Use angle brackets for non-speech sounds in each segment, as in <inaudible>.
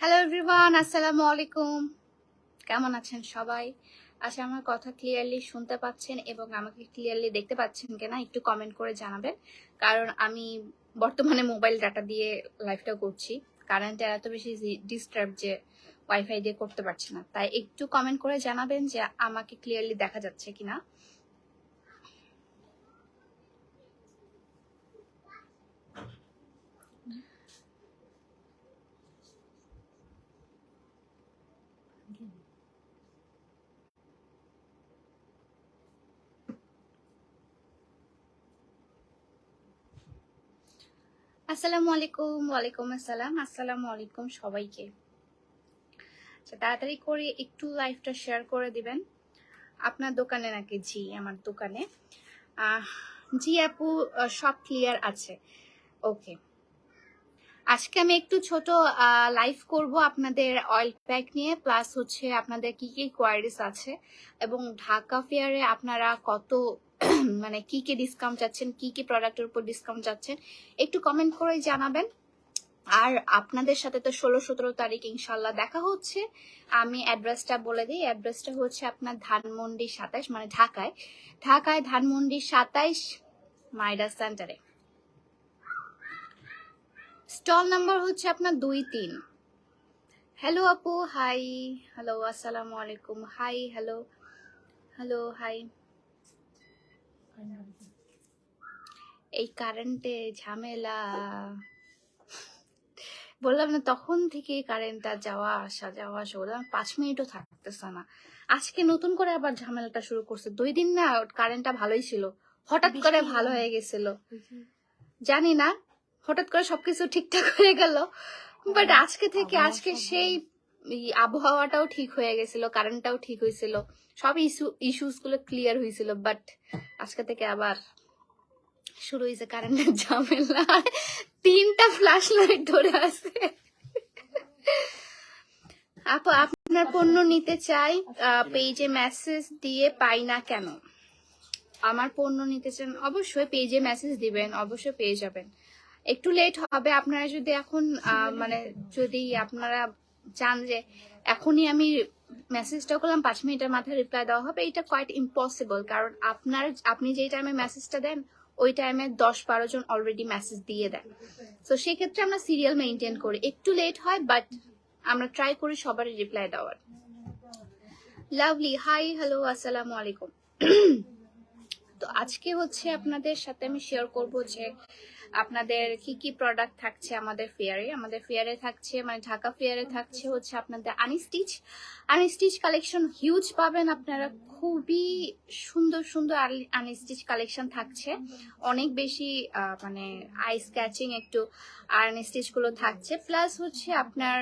Hello everyone আসসালামু আলাইকুম কেমন আছেন সবাই? আশা আমার কথা ক্লিয়ারলি শুনতে পাচ্ছেন এবং আমাকে ক্লিয়ারলি দেখতে পাচ্ছেন কিনা একটু কমেন্ট করে জানাবেন। কারণ আমি বর্তমানে মোবাইল ডাটা দিয়ে লাইভটা করছি। কারেন্টের এত বেশি ডিস্টার্ব যে ওয়াইফাই দিয়ে করতে পারছি না। তাই একটু কমেন্ট করে জানাবেন যে আমাকে ক্লিয়ারলি দেখা যাচ্ছে কিনা। আসসালামু আলাইকুম, ওয়ালাইকুম আসসালাম, আসসালামু আলাইকুম সবাইকে। আচ্ছা তাড়াতাড়ি করে একটু লাইভটা শেয়ার করে দিবেন। আপনার দোকানে নাকি জি, আমার দোকানে। জি আপু সব ক্লিয়ার আছে। ওকে আজকে আমি একটু ছোট লাইভ করব আপনাদের অয়েল প্যাক নিয়ে প্লাস হচ্ছে আপনাদের কি কি কোয়ারিজ আছে, এবং ঢাকা ফেয়ারে আপনারা কত <clears throat> মানে কি কি ডিসকাউন্ট চাচ্ছেন, কি কি প্রোডাক্টের উপর ডিসকাউন্ট চাচ্ছেন, একটু কমেন্ট করে জানাবেন। আর আপনাদের সাথে তো ষোলো, সতেরো তারিখ ইনশাল্লাহ দেখা হচ্ছে। আমি অ্যাড্রেসটা বলে দিই অ্যাড্রেসটা হচ্ছে আপনার ধানমন্ডি সাতাইশ মানে ঢাকায়। ঢাকায় ধানমন্ডি সাতাইশ মাইডা সেন্টারে স্টল নাম্বার হচ্ছে আপনার দুই তিন। হ্যালো আপু হাই হ্যালো আসসালামু আলাইকুম হাই হ্যালো হ্যালো হাই এই কারেন্টে ঝামেলা। বললাম না তখন থেকে কারেন্টটা যাওয়া আসা যাওয়া আসা বললাম পাঁচ মিনিটও থাকতেছে না। আজকে নতুন করে আবার ঝামেলাটা শুরু করছে। দুই দিন না কারেন্টটা ভালোই ছিল। হঠাৎ করে ভালো হয়ে গেছিল। জানি না হঠাৎ করে সবকিছু ঠিকঠাক হয়ে গেল। বাট আজকে থেকে আজকে সেই আবহাওয়াটাও ঠিক হয়ে গেছিল কারেন্টটাও ঠিক হয়েছিল, সব ইস্যু ইস্যুসগুলো ক্লিয়ার হয়েছিল বাট আজকে থেকে আবার শুরু হয়েছে কারেন্টের ঝামেলা। তিনটা ফ্ল্যাশ লাইট ধরে আছে। আপু, আপনার পণ্য নিতে চাই পেজে মেসেজ দিয়ে পাই না কেন? আমার পণ্য নিতে চান, অবশ্যই পেজে মেসেজ দিবেন, অবশ্যই পেয়ে যাবেন। একটু লেট হবে, আপনারা যদি এখন মানে যদি আপনারা চান যে এখনই আমি মেসেজটা করলাম, পাঁচ মিনিটের মাথায় রিপ্লাই দেওয়া হবে। এটা কোয়াইট ইম্পসিবল কারণ আপনার, আপনি যেই টাইমে মেসেজটা দেন, ওই টাইমে দশ বারো জন অলরেডি মেসেজ দিয়ে দেন। তো সেক্ষেত্রে আমরা সিরিয়াল মেনটেন করি। একটু লেট হয় বাট আমরা ট্রাই করি সবারই রিপ্লাই দেওয়ার। লাভলি হাই হ্যালো আসসালামু আলাইকুম। <clears throat> তো আজকে হচ্ছে আপনাদের সাথে আমি শেয়ার করব যে আপনাদের কি কি প্রোডাক্ট থাকছে আমাদের ফেয়ারে আমাদের ফেয়ারে থাকছে মানে ঢাকা ফেয়ারে থাকছে হচ্ছে আপনাদের আনস্টিচ আনস্টিচ কালেকশন হিউজ পাবেন আপনারা। খুবই সুন্দর সুন্দর আনস্টিচ কালেকশন থাকছে। অনেক বেশি মানে আই স্ক্যাচিং একটু গুলো থাকছে। প্লাস হচ্ছে আপনার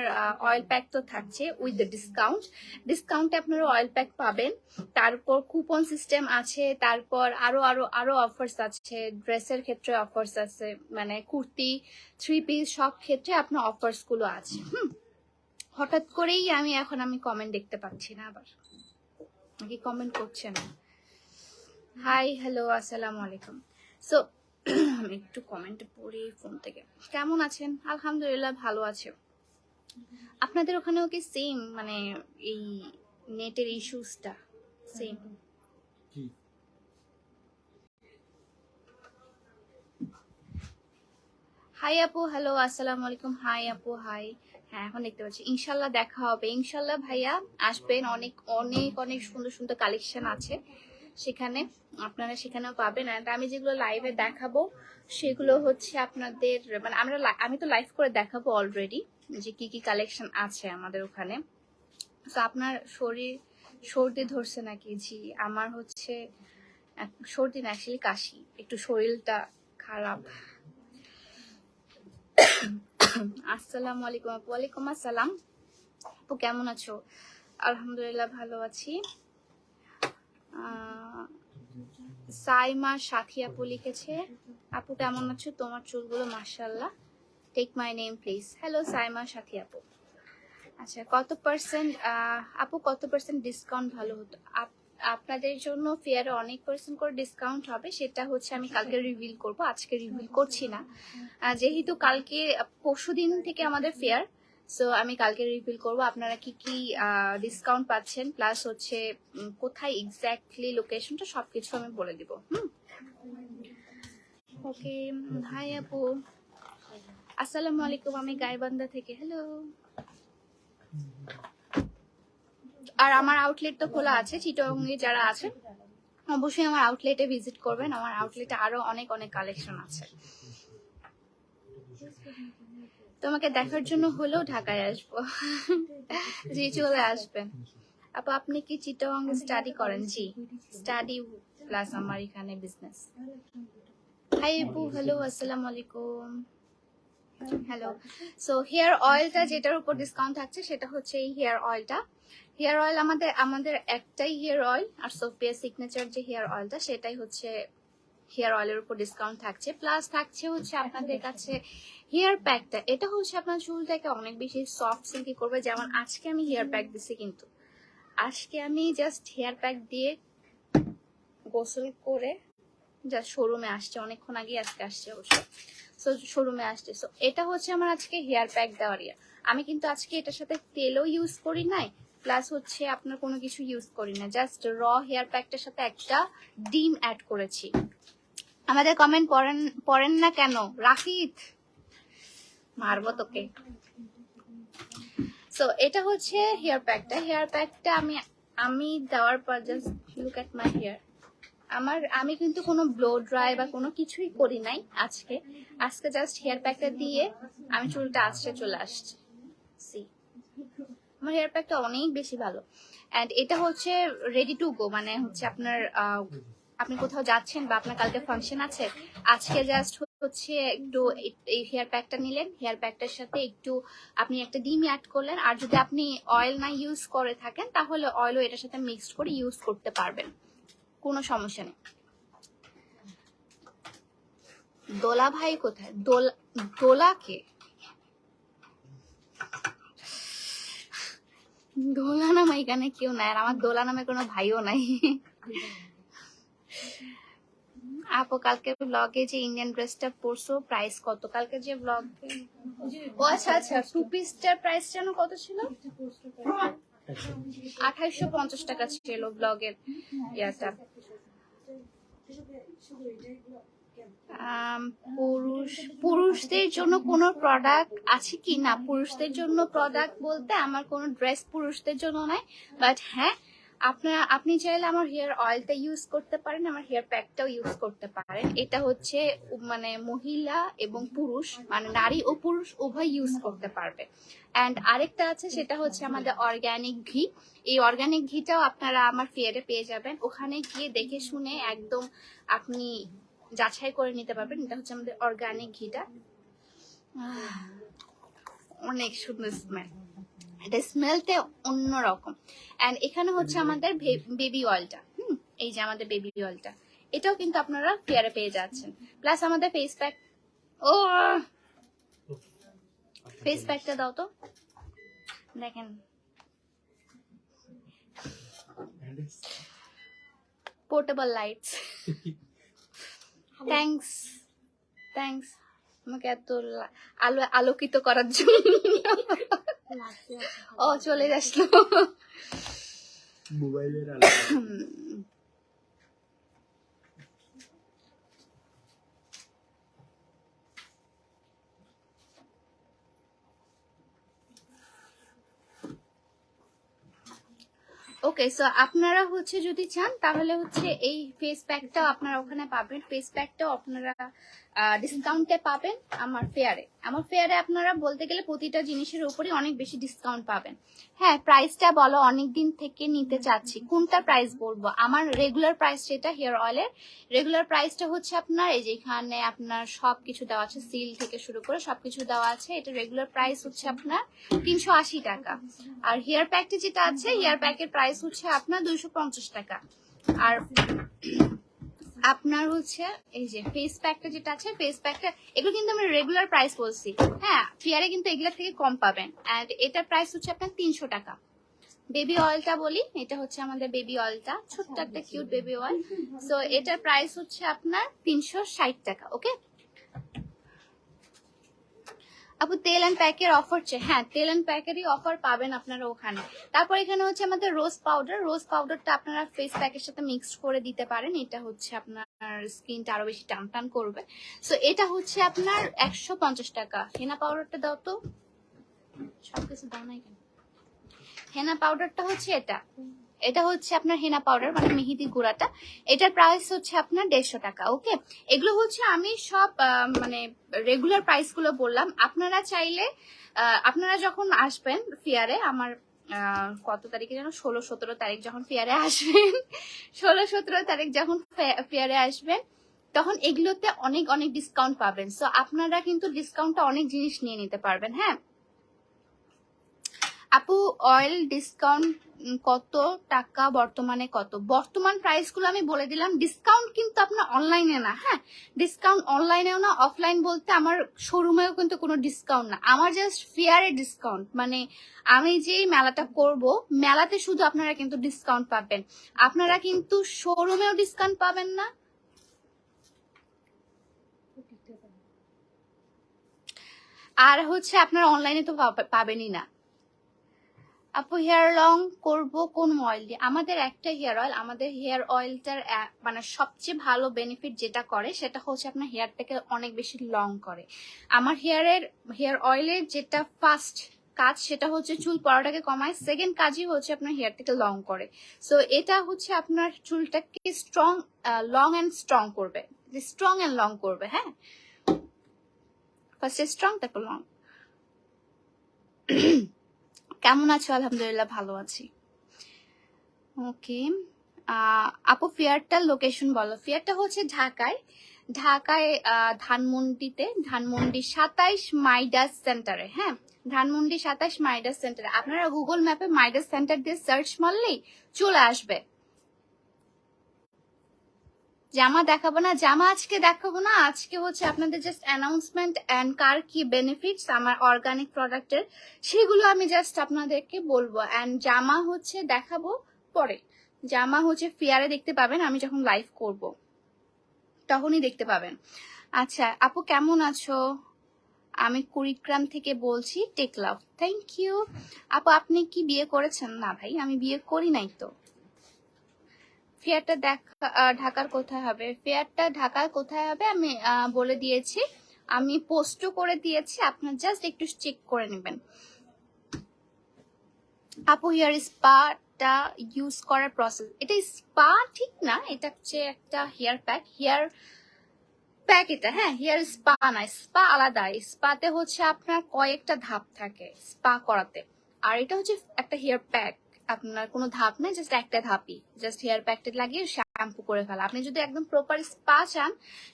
অয়েল প্যাক তো থাকছে উইথ দ্য ডিসকাউন্ট ডিসকাউন্টে আপনারা অয়েল প্যাক পাবেন। তারপর কুপন সিস্টেম আছে। তারপর আরও আরও আরও অফার্স আছে। ড্রেসের ক্ষেত্রে অফার্স আছে। মানে কুর্তি থ্রি পিস সব ক্ষেত্রে আপনার অফার্সগুলো আছে। হুম। হঠাৎ করেই আমি, এখন আমি কমেন্ট দেখতে পাচ্ছি না আবার। নাকি কমেন্ট করছে না। হাই হ্যালো আসসালামু আলাইকুম। সো আমি একটু কমেন্ট পড়ি ফোন থেকে। কেমন আছেন? আলহামদুলিল্লাহ ভালো আছে। আপনাদের ওখানেও কি সেম মানে এই নেটের ইস্যুসটা সেম হাই আপু হ্যালো আসসালামু আলাইকুম। হাই আপু হাই হ্যাঁ এখন দেখতে পাচ্ছি। ইনশাল্লাহ দেখা হবে। ইনশাল্লাহ ভাইয়া আসবেন। অনেক অনেক অনেক সুন্দর সুন্দর কালেকশন আছে সেখানে। আপনারা সেখানেও পাবেন। আর আমি যেগুলো লাইভে দেখাবো, সেগুলো হচ্ছে আপনাদের মানে আমরা আমি তো লাইভ করে দেখাবো অলরেডি যে কি কি কালেকশন আছে আমাদের ওখানে। তো আপনার শরীর, সর্দি ধরছে নাকি? জি, আমার হচ্ছে সর্দি না কাশি। একটু শরীরটা খারাপ। আসসালামু আলাইকুম আপু। ওয়ালাইকুম আসসালাম। আপু, কেমন আছো? আলহামদুলিল্লাহ ভালো আছি। সাইমা সাথী আপু লিখেছে, আপু, কেমন আছো? তোমার চুলগুলো মাশাল্লাহ take my name please hello Saima Sathi আপু। আচ্ছা কত পার্সেন্ট আপু, কত পার্সেন্ট ডিসকাউন্ট ভালো হতো? আপনাদের জন্য ফেয়ারে অনেক পার্সেন্ট করে ডিসকাউন্ট হবে। সেটা হচ্ছে আমি কালকে রিভিল করব। আজকে রিভিল করছি না। যেহেতু কালকে, পরশু দিন থেকে আমাদের ফেয়ার সো আমি কালকে রিভিল করব। আপনারা কি কি ডিসকাউন্ট পাচ্ছেন? প্লাস হচ্ছে কোথায় এক্স্যাক্টলি লোকেশনটা সবকিছু আমি বলে দিব। হুম? ওকে হাই আপু। আসসালামু আলাইকুম, আমি গাইবান্ধা থেকে। হ্যালো আর আমার আউটলেট তো খোলা আছে চিটংয়ে যারা আছে অবশ্যই আমার আউটলেটে ভিজিট করবেন। আমার আউটলেটে আরও অনেক অনেক কালেকশন আছে। তোমাকে দেখার জন্য হলেও ঢাকায় আসব। জি, চলে আসবেন। আপু, আপনি কি চিটং স্টাডি করেন? জি স্টাডি প্লাস আমার এখানে বিজনেস হাই আপু হ্যালো আসসালামু আলাইকুম। হ্যালো সো হেয়ার অয়েলটা যেটার উপর ডিসকাউন্ট থাকছে, সেটা হচ্ছে এই হেয়ার অয়েলটা হেয়ার অয়েল আমাদের আমাদের একটাই হেয়ার অয়েল আর সোফিয়া সিগনেচার যে হেয়ার অয়েলটা সেটাই হচ্ছে হেয়ার অয়েলের উপর ডিসকাউন্ট থাকছে। প্লাস থাকছে হচ্ছে আপনাদের কাছে হেয়ার প্যাকটা এটা হচ্ছে আপনার চুলটাকে অনেক বেশি সফট সিল্কি করবে। যেমন আজকে আমি হেয়ার প্যাক দিছি কিন্তু। আজকে আমি জাস্ট হেয়ার প্যাক দিয়ে গোসল করে জাস্ট শোরুমে আসছে, অনেকক্ষণ আগে আজকে আসছে অবশ্য। সো শোরুমে আসছে। সো এটা হচ্ছে আমার আজকে হেয়ার প্যাক দেওয়ার ইয়া। আমি কিন্তু আজকে এটার সাথে তেলও ইউজ করি নাই প্লাস হচ্ছে আপনার কোনো কিছু ইউজ করি না। জাস্ট র হেয়ার প্যাকটার সাথে একটা ডিম অ্যাড করেছি। আমাদের কমেন্ট পড়েন পড়েন না কেন? রাফিদ মারবো তোকে। সো এটা হচ্ছে হেয়ার প্যাকটা হেয়ার প্যাকটা আমি আমি দেওয়ার পর just look at my hair আমার, আমি কিন্তু কোনো ব্লো ড্রাই বা কোনো কিছুই করি নাই আজকে। আজকে জাস্ট হেয়ার প্যাকটা দিয়ে আমি চুলটা আসছে চলে আসছে। সি আমার হেয়ার প্যাকটা অনেক বেশি ভালো। অ্যান্ড এটা হচ্ছে রেডি টু গো মানে হচ্ছে আপনার আপনি কোথাও যাচ্ছেন বা আপনার কালকে ফাংশন আছে, আজকে জাস্ট হচ্ছে একটু এই হেয়ার প্যাকটা নিলেন। হেয়ার প্যাকটার সাথে একটু আপনি একটা ডিম অ্যাড করলেন। আর যদি আপনি অয়েল না ইউজ করে থাকেন, তাহলে অয়েলও এটার সাথে মিক্সড করে ইউজ করতে পারবেন। কোনো সমস্যা নেই। দোলা ভাই কোথায়? দোলা কে? দোলা নাম এখানে কেউ নাই, আর আমার দোলা নামে কোনো ভাইও নাই। আপু, কালকে ব্লগে যে ইন্ডিয়ান ড্রেসটা পরছো প্রাইস কত? কালকে যে ব্লগ ও আচ্ছা আচ্ছা টু পিসটার প্রাইস যেন কত ছিল? আঠাইশো পঞ্চাশ টাকা ছিল ব্লগের ইয়াটা। পুরুষ, পুরুষদের জন্য কোনো প্রোডাক্ট আছে কি? না, পুরুষদের জন্য প্রোডাক্ট বলতে আমার কোনো ড্রেস পুরুষদের জন্য নাই বাট হ্যাঁ আপনারা আপনি চাইলে আমার হেয়ার অয়েলটা ইউজ করতে পারেন, আমার হেয়ার প্যাকটাও ইউজ করতে পারেন। এটা হচ্ছে মানে মহিলা এবং পুরুষ মানে নারী ও পুরুষ উভয় ইউজ করতে পারবে। অ্যান্ড আরেকটা আছে, সেটা হচ্ছে আমাদের অর্গানিক ঘি। এই অর্গানিক ঘিটাও আপনারা আমার ফেয়ারে পেয়ে যাবেন। ওখানে গিয়ে দেখে শুনে একদম আপনি যাচাই করে নিতে পারবেন। এটা হচ্ছে আমাদের অর্গানিক ঘিটা। অনেক সুন্দর স্মেল এটা স্মেলটা অন্যরকম। অ্যান্ড এখানে হচ্ছে আমাদের বেবি অয়েলটা হুম? এই যে আমাদের বেবি অয়েলটা এটাও কিন্তু আপনারা ফেয়ারে পেয়ে যাচ্ছেন। প্লাস আমাদের ফেস প্যাক ও! ফেস প্যাকটা দাও তো। দেখেন। পোর্টেবল লাইটস থ্যাঙ্কস থ্যাঙ্কস আমাকে এত লা- আলো আলোকিত করার জন্য। ও চলে আসলো মোবাইলের আলো। ওকে সো আপনারা হচ্ছে যদি চান তাহলে হচ্ছে এই ফেস প্যাকটাও আপনারা ওখানে পাবেন। ফেস প্যাকটাও আপনারা ডিসকাউন্টে পাবেন আমার ফেয়ারে আমার ফেয়ারে আপনারা বলতে গেলে প্রতিটা জিনিসের উপরে অনেক বেশি ডিসকাউন্ট পাবেন। হ্যাঁ প্রাইসটা বলো অনেক দিন থেকে নিতে চাচ্ছি। কোনটা প্রাইস বলব? আমার রেগুলার প্রাইস যেটা হেয়ার অয়েলের রেগুলার প্রাইসটা হচ্ছে আপনার এই যে এখানে আপনার সব কিছু দেওয়া আছে সিল থেকে শুরু করে সবকিছু দেওয়া আছে এটা রেগুলার প্রাইস হচ্ছে আপনার তিনশো আশি টাকা। আর হেয়ার প্যাকটা যেটা আছে হেয়ার প্যাকের প্রাইস হচ্ছে আপনার দুইশো পঞ্চাশ টাকা। আর আপনার হচ্ছে এই যে ফেস প্যাকটা যেটা আছে ফেস প্যাকটা এগুলো কিন্তু আমরা রেগুলার প্রাইস বলছি। হ্যাঁ ফিয়ারে কিন্তু এগুলোর থেকে কম পাবেন। অ্যান্ড এটার প্রাইস হচ্ছে আপনার তিনশো টাকা। বেবি অয়েলটা বলি, এটা হচ্ছে আমাদের বেবি অয়েলটা ছোট্ট একটা কিউট বেবি অয়েল সো এটার প্রাইস হচ্ছে আপনার তিনশো ষাট টাকা ওকে আপু, তেল অ্যান্ড প্যাকের অফার চাই হ্যাঁ তেল অ্যান্ড প্যাকেরই অফার পাবেন আপনারা ওখানে। তারপর এখানে হচ্ছে আমাদের রোজ পাউডার রোজ পাউডারটা আপনারা ফেস প্যাকের সাথে মিক্সড করে দিতে পারেন। এটা হচ্ছে আপনার স্কিনটা আরও বেশি টান টান করবে। সো এটা হচ্ছে আপনার একশো পঞ্চাশ টাকা। হেনা পাউডারটা দাও তো। সবকিছু দাও নাই কেন হেনা পাউডারটা হচ্ছে এটা। এটা হচ্ছে আপনার হেনা পাউডার মানে মেহেদি গুঁড়াটা। এটার প্রাইস হচ্ছে আপনার দেড়শো টাকা ওকে এগুলো হচ্ছে আমি সব মানে রেগুলার প্রাইসগুলো বললাম। আপনারা চাইলে আপনারা যখন আসবেন ফিয়ারে আমার কত তারিখে যেন? ষোলো, সতেরো তারিখ যখন ফিয়ারে আসবেন, <laughs> ষোলো, সতেরো তারিখ যখন ফিয়ারে আসবেন, তখন এগুলোতে অনেক অনেক ডিসকাউন্ট পাবেন। সো আপনারা কিন্তু ডিসকাউন্টটা অনেক জিনিস নিয়ে নিতে পারবেন হ্যাঁ? আপু অয়েল ডিসকাউন্ট কত টাকা বর্তমানে কত? বর্তমান প্রাইসগুলো আমি বলে দিলাম। ডিসকাউন্ট কিন্তু আপনার অনলাইনে না হ্যাঁ? ডিসকাউন্ট অনলাইনেও না অফলাইন বলতে আমার শোরুমেও কিন্তু কোনো ডিসকাউন্ট না। আমার জাস্ট ফেয়ারে ডিসকাউন্ট মানে আমি যে মেলাটা করব মেলাতে শুধু আপনারা কিন্তু ডিসকাউন্ট পাবেন। আপনারা কিন্তু শোরুমেও ডিসকাউন্ট পাবেন না। আর হচ্ছে আপনারা অনলাইনে তো পাবেনই না। আপু হেয়ার লং করব কোন অয়েল দিয়ে? আমাদের একটা হেয়ার অয়েল আমাদের হেয়ার অয়েলটার মানে সবচেয়ে ভালো বেনিফিট যেটা করে সেটা হচ্ছে আপনার হেয়ারটাকে অনেক বেশি লং করে। আমার হেয়ারের হেয়ার অয়েলের যেটা ফার্স্ট কাজ সেটা হচ্ছে চুল পড়াটাকে কমায় সেকেন্ড কাজই হচ্ছে আপনার হেয়ারটাকে লং করে। সো এটা হচ্ছে আপনার চুলটাকে স্ট্রং লং অ্যান্ড স্ট্রং করবে। স্ট্রং অ্যান্ড লং করবে হ্যাঁ? ফার্স্টে স্ট্রং তারপর লং কেমন আছো? আলহামদুলিল্লাহ ভালো আছি। ওকে আপু ফেয়ারটার লোকেশন বলো। ফেয়ারটা হচ্ছে ঢাকায়। ঢাকায় ধানমন্ডিতে, ধানমন্ডি সাতাইশ মাইডাস সেন্টারে হ্যাঁ? ধানমন্ডি সাতাইশ মাইডাস সেন্টারে। আপনারা গুগল ম্যাপে মাইডাস সেন্টার দিয়ে সার্চ মারলেই চলে আসবে। জামা দেখাবো না, জামা আজকে দেখাবো না, আজকে হচ্ছে আপনাদের জাস্ট অ্যানাউন্সমেন্ট অ্যান্ড কার কি বেনিফিটস আমার অর্গানিক প্রোডাক্টের সেগুলো আমি জাস্ট আপনাদেরকে বলব। অ্যান্ড জামা হচ্ছে দেখাবো পরে। জামা হচ্ছে ফেয়ারে দেখতে পাবেন, আমি যখন লাইভ করব। তখনই দেখতে পাবেন। আচ্ছা আপু কেমন আছো? আমি কুড়িগ্রাম থেকে বলছি টেক লাভ থ্যাংক ইউ আপু, আপনি কি বিয়ে করেছেন? না ভাই, আমি বিয়ে করি নাই তো। ফেয়ারটা দেখা ঢাকার কোথায় হবে? ফেয়ারটা ঢাকার কোথায় হবে আমি বলে দিয়েছি। আমি পোস্টও করে দিয়েছি, আপনার জাস্ট একটু চেক করে নেবেন। আপু হেয়ার স্পাটা ইউজ করার প্রসেস এটা স্পা ঠিক না, এটা হচ্ছে একটা হেয়ার প্যাক হেয়ার প্যাক এটা হ্যাঁ হেয়ার স্পা না স্পা আলাদা। স্পাতে হচ্ছে আপনার কয়েকটা ধাপ থাকে স্পা করাতে। আর এটা হচ্ছে একটা হেয়ার প্যাক আপনার কোনো ধাপ নাই জাস্ট একটা ধাপই। জাস্ট হেয়ার প্যাকটা লাগিয়ে শ্যাম্পু করে ফেলা। আপনি যদি একদম প্রপার স্পা চান,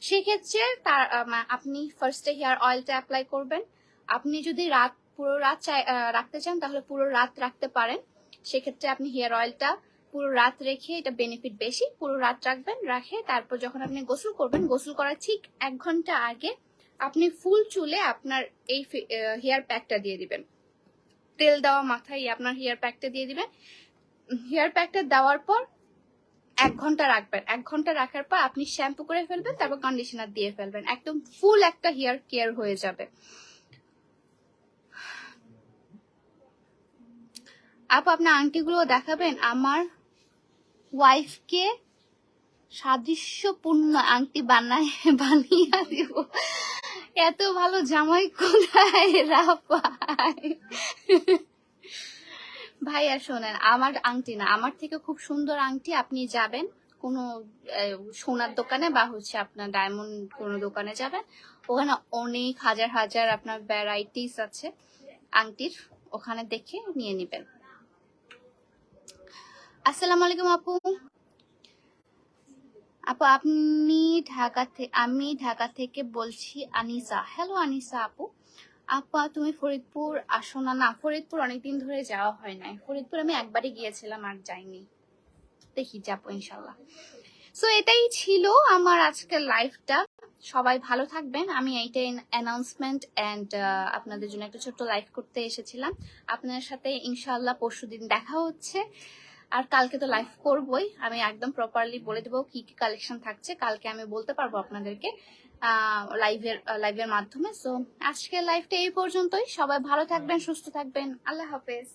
সেক্ষেত্রে তার আপনি ফার্স্টে হেয়ার অয়েলটা অ্যাপ্লাই করবেন। আপনি যদি রাত, পুরো রাত রাখতে চান, তাহলে পুরো রাত রাখতে পারেন। সেক্ষেত্রে আপনি হেয়ার অয়েলটা পুরো রাত রেখে এটা বেনিফিট বেশি। পুরো রাত রাখবেন, রাখে, তারপর যখন আপনি গোসল করবেন, গোসল করার ঠিক এক ঘণ্টা আগে আপনি ফুল চুলে আপনার এই হেয়ার প্যাকটা দিয়ে দিবেন। তেল দেওয়া মাথায় আপনার হেয়ার প্যাকটা দিয়ে দিবেন। হেয়ার প্যাকটা দেওয়ার পর এক ঘণ্টা রাখবেন। এক ঘণ্টা রাখার পর আপনি শ্যাম্পু করে ফেলবেন, তারপর কন্ডিশনার দিয়ে ফেলবেন। একদম ফুল একটা হেয়ার কেয়ার হয়ে যাবে। আপু, আপনার আংটিগুলো দেখাবেন? আমার ওয়াইফকে সাদৃশ্যপূর্ণ আংটি বানায়, বানিয়ে দিব। এত ভালো জামাই কোথায় ভাই? আর শোনেন, আমার আংটি না। আমার থেকে খুব সুন্দর আংটি, আপনি যাবেন কোনো সোনার দোকানে বা হচ্ছে আপনার ডায়মন্ড কোনো দোকানে যাবেন। ওখানে অনেক হাজার হাজার আপনার ভ্যারাইটিস আছে আংটির। ওখানে দেখে নিয়ে নেবেন। আসসালামু আলাইকুম আপু। আপু, আপনি ঢাকা থেকে আমি ঢাকা থেকে বলছি আনিসা। হ্যালো আনিসা আপু। আপা, তুমি ফরিদপুর আসো না না, ফরিদপুর অনেকদিন ধরে যাওয়া হয় নাই। ফরিদপুর আমি একবারই গিয়েছিলাম, আর যাইনি। দেখি, যাব ইনশাল্লাহ। সো এটাই ছিল আমার আজকের লাইফটা সবাই ভালো থাকবেন। আমি এইটাই অ্যানাউন্সমেন্ট অ্যান্ড আপনাদের জন্য একটা ছোট্ট লাইভ করতে এসেছিলাম। আপনার সাথে ইনশাল্লাহ পরশু দিন দেখা হচ্ছে। আর কালকে তো লাইভ করবই। আমি একদম প্রপারলি বলে দেবো কি কি কালেকশন থাকছে। কালকে আমি বলতে পারব আপনাদেরকে লাইভের লাইভের মাধ্যমে। সো আজকের লাইভটা এই পর্যন্তই। সবাই ভালো থাকবেন, সুস্থ থাকবেন। আল্লাহ হাফেজ।